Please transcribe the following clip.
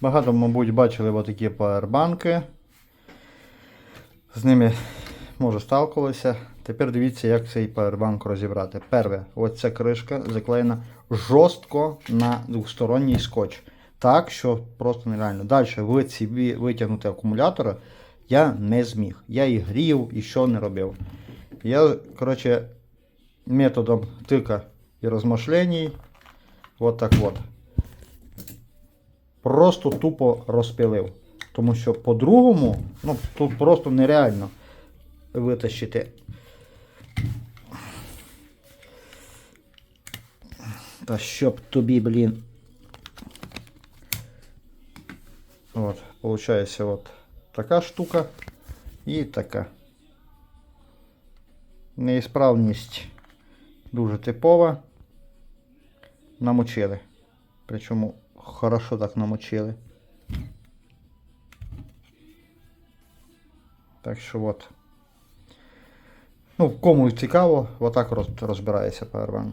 Багато, мабуть, бачили отакі павербанки. З ними, може, сталкувалися. Тепер дивіться, як цей павербанк розібрати. Перше, ось ця кришка заклеєна жорстко на двосторонній скотч. Так, що просто нереально. Далі ви собі витягнути акумулятора я не зміг. Я і грів, і що не робив. Я, коротше, методом тика і розмишлений, от так от. Просто тупо розпилив. Тому що по-другому, ну, тут просто нереально витащити. Та щоб тобі, блін. От, получається от така штука і така. Неісправність дуже типова. Намочили. Причому хорошо так намочили. Так що от. Ну, кому цікаво, отак розбирається Powerbank.